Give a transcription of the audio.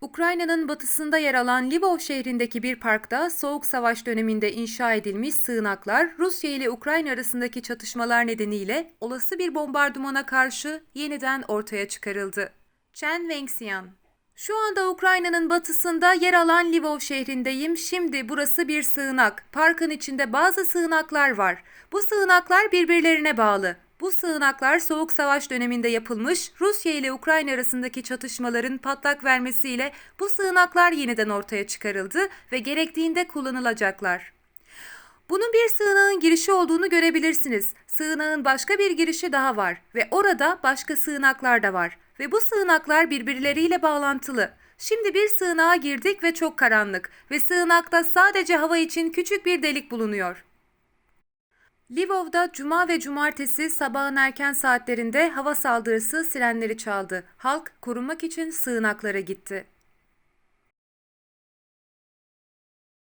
Ukrayna'nın batısında yer alan Lvov şehrindeki bir parkta Soğuk Savaş döneminde inşa edilmiş sığınaklar Rusya ile Ukrayna arasındaki çatışmalar nedeniyle olası bir bombardımana karşı yeniden ortaya çıkarıldı. Chen Wenxian şu anda Ukrayna'nın batısında yer alan Lvov şehrindeyim. Şimdi burası bir sığınak. Parkın içinde bazı sığınaklar var. Bu sığınaklar birbirlerine bağlı. Bu sığınaklar Soğuk Savaş döneminde yapılmış, Rusya ile Ukrayna arasındaki çatışmaların patlak vermesiyle bu sığınaklar yeniden ortaya çıkarıldı ve gerektiğinde kullanılacaklar. Bunun bir sığınağın girişi olduğunu görebilirsiniz. Sığınağın başka bir girişi daha var ve orada başka sığınaklar da var ve bu sığınaklar birbirleriyle bağlantılı. Şimdi bir sığınağa girdik ve çok karanlık ve sığınakta sadece hava için küçük bir delik bulunuyor. Lvov'da cuma ve cumartesi sabahın erken saatlerinde hava saldırısı sirenleri çaldı. Halk korunmak için sığınaklara gitti.